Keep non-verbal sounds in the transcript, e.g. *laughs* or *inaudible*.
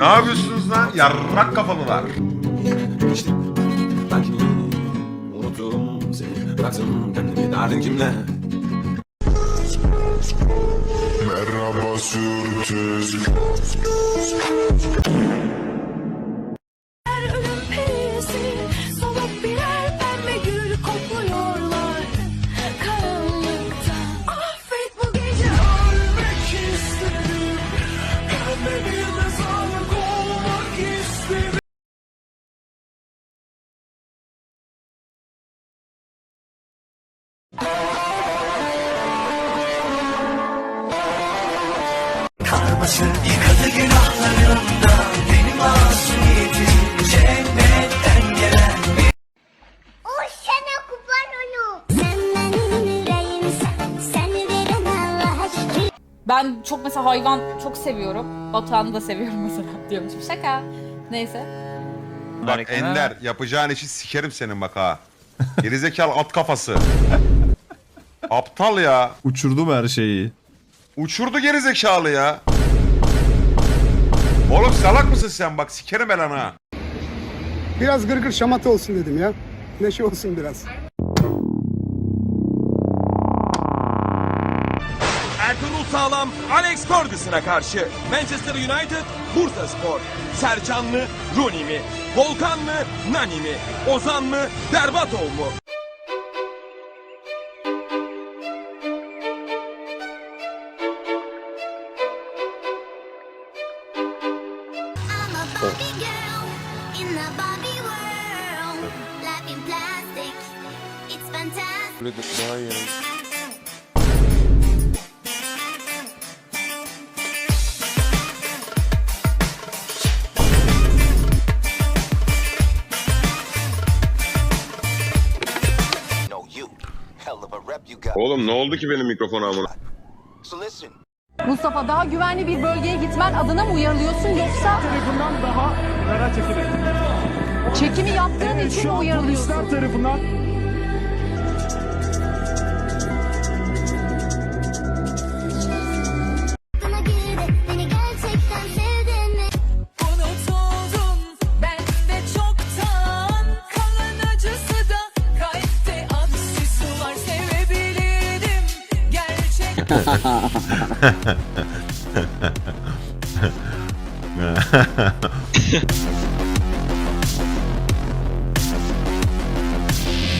Ne yapıyorsunuz lan? Yarrak kafalılar. İşte ben unuttum seni Bıraktım kendimi derdin kimle Merhaba sürpriz O sana kurban onu. Sen benim yüreğimsin. Veren Allah'a şükür. Ben çok mesela hayvan çok seviyorum. Batuhan'ı da seviyorum *laughs* mesela diyormuşum. Şaka. Neyse. Bak Ender yapacağın işi sikerim senin bak ha. Gerizekalı at kafası. *laughs* Aptal ya. Uçurdum her şeyi. Uçurdu gerizekalı ya. Oğlum salak mısın sen bak sikerim ben ha. Biraz gırgır şamata olsun dedim ya. Neşe olsun biraz. Ertuğrul Sağlam Alex Ferguson'a karşı Manchester United Bursa Spor Sercan mı Rooney mi Volkan mı Nani mi Ozan mı Berbatov mu a rep you got. Oğlum ne oldu ki benim mikrofona amına? Mustafa daha güvenli bir bölgeye gitmen adına mı uyarılıyorsun yoksa Tarafından daha kara çekimi. çekimi yaptığın için mi uyarılıyorsun? tarafından ハハハハ。